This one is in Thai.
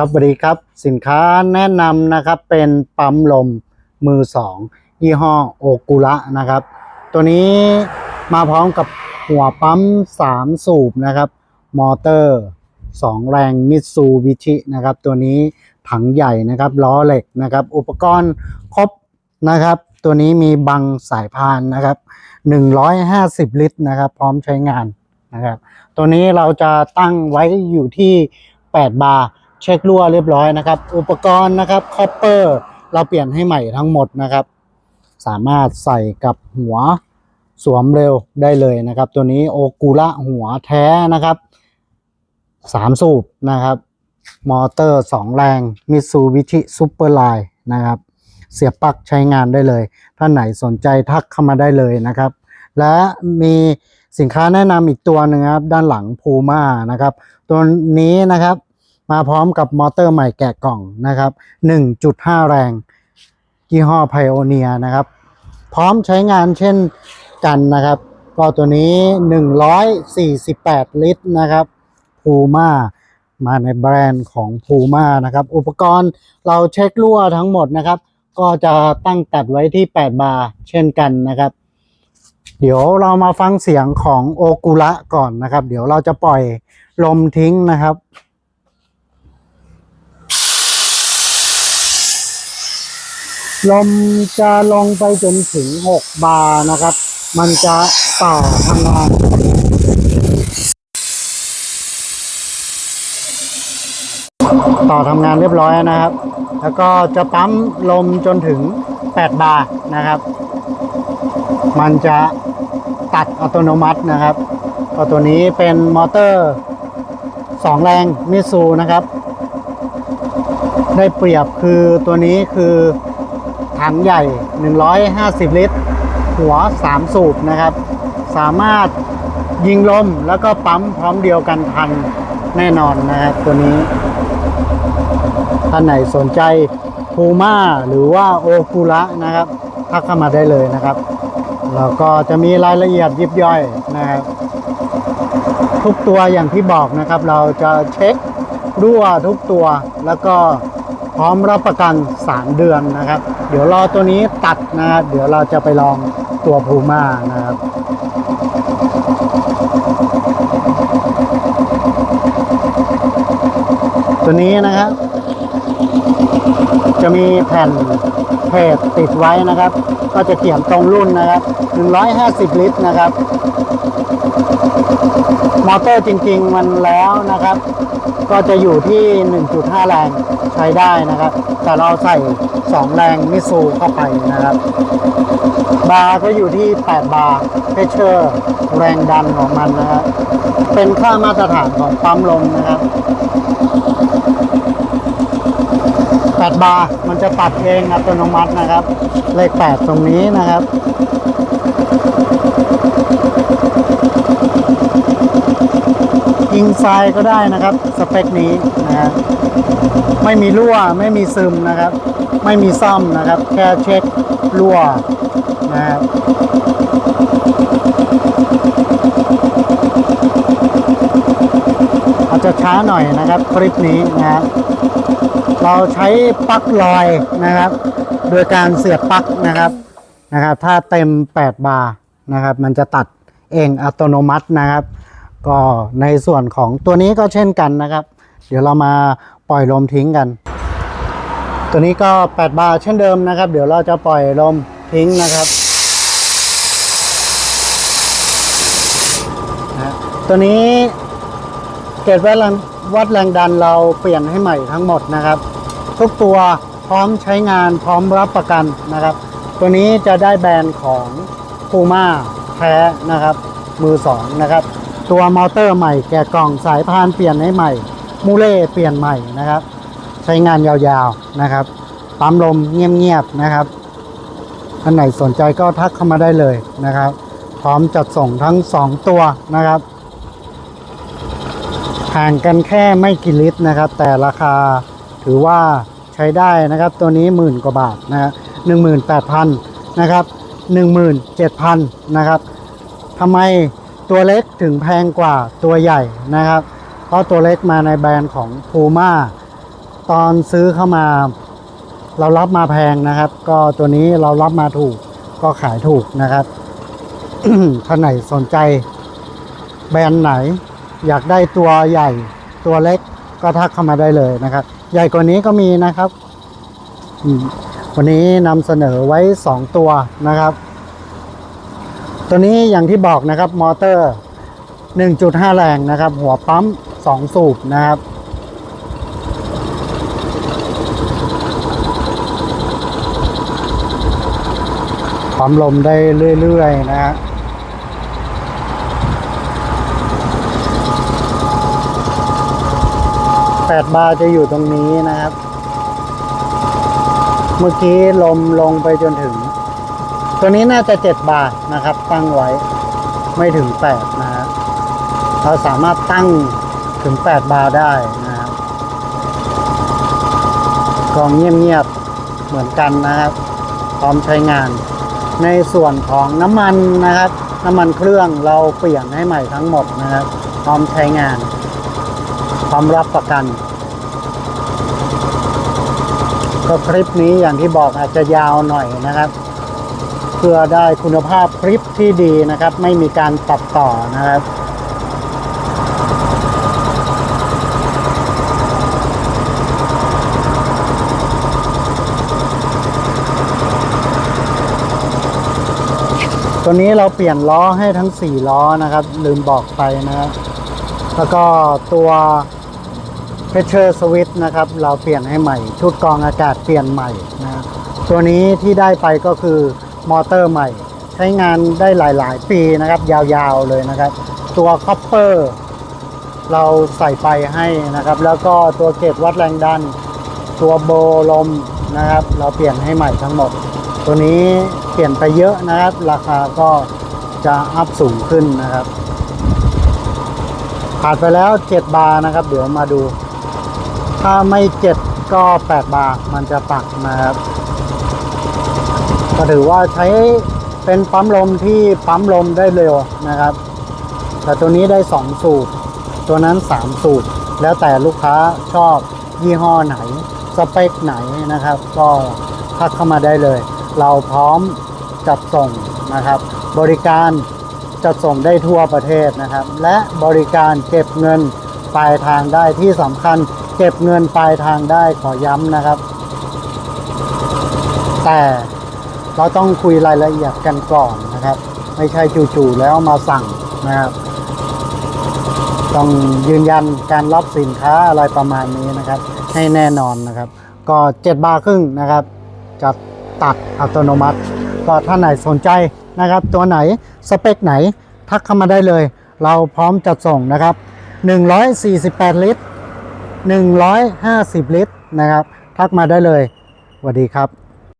ครับสวัสดีครับสินค้าแนะนำนะครับเป็นปั๊มลมมือสองยี่ห้อโอกุระนะครับ ตัวนี้มาพร้อมกับหัวปั๊ม 3 สูบนะครับ มอเตอร์ 2 แรงมิตซูบิชินะครับ ตัวนี้ถังใหญ่นะครับล้อเหล็กนะครับ อุปกรณ์ครบนะครับ ตัวนี้มีบังสายพานนะครับ 150 ลิตรนะครับ พร้อมใช้งานนะครับ ตัวนี้เราจะตั้งไว้อยู่ที่ 8 บาร์ เช็ครั่วเรียบร้อยนะครับ อุปกรณ์นะครับคอปเปอร์เราเปลี่ยนให้ใหม่ทั้งหมดนะครับ สามารถใส่กับหัวสวมเร็วได้เลยนะครับ ตัวนี้โอกูระหัวแท้นะครับ3สูบนะครับ มอเตอร์2แรงมิซูบิชิซูเปอร์ไลน์นะครับ เสียบปลั๊กใช้งานได้เลยท่านไหนสนใจทักเข้ามาได้เลยนะครับ และมีสินค้าแนะนำอีกตัวหนึ่งครับ ด้านหลังพูม่านะครับ ตัวนี้นะครับ มาพร้อมกับมอเตอร์ใหม่แกะกล่องนะครับ 1.5 แรงยี่ห้อไพโอเนียนะครับ พร้อมใช้งานเช่นกันนะครับ ก็ตัวนี้ 148 ลิตรนะครับพูม่ามาในแบรนด์ของพูม่านะครับ อุปกรณ์เราเช็ครั่วทั้งหมดนะครับ ก็จะตั้งตัดไว้ที่ 8 บาร์เช่นกันนะครับ เดี๋ยวเรามาฟังเสียงของโอกุระก่อนนะครับ เดี๋ยวเราจะปล่อยลมทิ้งนะครับ ลมจะลงไปจนถึง 6 บาร์นะครับ มันจะต่อทำงานต่อทำงานเรียบร้อยนะครับ แล้วก็จะปั๊มลมจนถึง 8 บาร์นะครับ มันจะตัดอัตโนมัตินะครับก็ตัวนี้เป็นมอเตอร์ 2 แรงมิซูนะครับ ได้เปรียบคือตัวนี้คือ ถังใหญ่ 150 ลิตร หัว 3 สูบนะครับ สามารถยิงลมแล้วก็ปั๊มพร้อมเดียวกันทันแน่นอนนะครับตัวนี้ ท่านไหนสนใจพูม่าหรือว่าโอคุระนะครับทักเข้ามาได้เลยนะครับแล้วก็จะมีรายละเอียดยิบย่อยนะครับ ทุกตัวอย่างที่บอกนะครับ เราจะเช็ครั่วทุกตัวแล้วก็ พร้อมรับประกัน 3 เดือนนะครับ เดี๋ยวรอตัวนี้ตัดนะครับเดี๋ยวเราจะไปลองตัวพูม่านะครับตัวนี้นะครับจะมีแผ่นเพจติดไว้นะครับ ก็จะเขียนตรงรุ่นนะครับ 150 ลิตรนะครับ มอเตอร์จริง ๆ มันแล้วนะครับ ก็จะอยู่ที่ 1.5 แรงใช้ได้นะครับ แต่เราใส่ 2 แรงมิซูเข้าไปนะครับ บาร์ก็อยู่ที่ 8 บาร์เพชเชอร์ แรงดันของมันนะครับ เป็นค่ามาตรฐานของปั๊มลมนะครับ 8 บาร์มันจะตัดเองอัตโนมัตินะครับ เลข 8 ตรงนี้นะครับ ยิงทรายก็ได้นะครับ สเปคนี้นะครับไม่มีรั่วไม่มีซึมนะครับ ไม่มีซ่อมนะครับ แค่เช็ครั่วนะครับอาจจะช้าหน่อยนะครับคลิปนี้นะครับเราใช้ปลั๊กลอยนะครับ โดยการเสียบปลั๊กนะครับนะครับ ถ้าเต็ม 8 บาร์นะครับ มันจะตัดเองอัตโนมัตินะครับ ก็ในส่วนของตัวนี้ก็เช่นกันนะครับ เดี๋ยวเรามาปล่อยลมทิ้งกัน ตัวนี้ก็ 8 บาร์เช่นเดิมนะครับ เดี๋ยวเราจะปล่อยลมทิ้งนะครับ ตัวนี้เกจวัดแรงวัดแรงดันเราเปลี่ยนให้ใหม่ทั้งหมดนะครับ ทุกตัวพร้อมใช้งานพร้อมรับประกันนะครับ ตัวนี้จะได้แบรนด์ของ Puma แท้นะครับ มือสองนะครับ ตัวมอเตอร์ใหม่แกะกล่องสายพานเปลี่ยนให้ใหม่ มูเล่เปลี่ยนใหม่นะครับ ใช้งานยาวๆนะครับปั๊มลมเงียบๆนะครับท่านไหนสนใจก็ทักเข้ามาได้เลยนะครับ พร้อมจัดส่งทั้ง 2 ตัวนะครับห่างกันแค่ไม่กี่ลิตรนะครับ แต่ราคาถือว่าใช้ได้นะครับ ตัวนี้หมื่นกว่าบาทนะฮะหนึ่งหมื่นแปดพันนะครับหนึ่งหมื่นเจ็ดพันนะครับทำไม ตัวเล็กถึงแพงกว่าตัวใหญ่นะครับ เพราะตัวเล็กมาในแบรนด์ของ Puma ตอนซื้อเข้ามา เรารับมาแพงนะครับ ก็ตัวนี้เรารับมาถูกก็ขายถูกนะครับท่านไหนสนใจ แบรนด์ไหน อยากได้ตัวใหญ่ตัวเล็กก็ทักเข้ามาได้เลยนะครับ ใหญ่กว่านี้ก็มีนะครับวันนี้นำเสนอไว้ 2 ตัวนะครับ ตัวนี้อย่างที่บอกนะครับมอเตอร์ 1.5 แรงนะครับ หัวปั๊ม 2 สูบนะครับปั๊มลมได้เรื่อยๆนะฮะแปดบาร์จะอยู่ตรงนี้นะครับ เมื่อกี้ลมลงไปจนถึง ตัวนี้น่าจะเจ็ดบาร์นะครับ ตั้งไว้ไม่ถึงแปดนะฮะเราสามารถตั้งถึงแปดบาร์ได้นะครับกองเงียบๆเหมือนกันนะครับ พร้อมใช้งาน ในส่วนของน้ำมันนะครับ น้ำมันเครื่องเราเปลี่ยนให้ใหม่ทั้งหมดนะครับ พร้อมใช้งาน พร้อมรับประกันก็คลิปนี้อย่างที่บอกอาจจะยาวหน่อยนะครับ เพื่อได้คุณภาพคลิปที่ดีนะครับ ไม่มีการตัดต่อนะครับตัวนี้เราเปลี่ยนล้อให้ทั้ง 4 ล้อนะครับ ลืมบอกไปนะครับแล้วก็ตัว pressure switch นะครับ เราเปลี่ยนให้ใหม่ ชุดกรองอากาศเปลี่ยนใหม่นะตัวนี้ที่ได้ไปก็คือ มอเตอร์ใหม่ ใช้งานได้หลาย ๆ ปีนะครับ ยาวๆเลยนะครับ ตัวคอปเปอร์เราใส่ไปให้นะครับ แล้วก็ตัวเกจวัดแรงดัน ตัวโบลมนะครับ เราเปลี่ยนให้ใหม่ทั้งหมด ตัวนี้เปลี่ยนไปเยอะนะครับ ราคาก็จะอัพสูงขึ้นนะครับผ่านไปแล้ว 7 บาร์นะครับ เดี๋ยวมาดู ถ้าไม่ 7 ก็ 8 บาร์มันจะปักนะครับ ก็ถือว่าใช้เป็นปั๊มลมที่ปั๊มลมได้เร็วนะครับ แต่ตัวนี้ได้ 2 สูบตัวนั้น 3 สูบแล้วแต่ลูกค้าชอบยี่ห้อไหน สเปคไหนนะครับ ก็ทักเข้ามาได้เลย เราพร้อมจัดส่งนะครับ บริการจัดส่งได้ทั่วประเทศนะครับ และบริการเก็บเงินปลายทางได้ที่สำคัญ เก็บเงินปลายทางได้ขอย้ำนะครับ แต่ เราต้องคุยรายละเอียดกันก่อนนะครับ ไม่ใช่จู่ๆแล้วมาสั่งนะครับ ต้องยืนยันการรับสินค้าอะไรประมาณนี้นะครับ ให้แน่นอนนะครับ ก็7บาร์ครึ่งนะครับจะตัดอัตโนมัติ ก็ถ้านไหนสนใจนะครับ ตัวไหนสเปคไหนทักเข้ามาได้เลย เราพร้อมจัดส่งนะครับ 148 ลิตร 150 ลิตรนะครับ ทักมาได้เลยสวัสดีครับ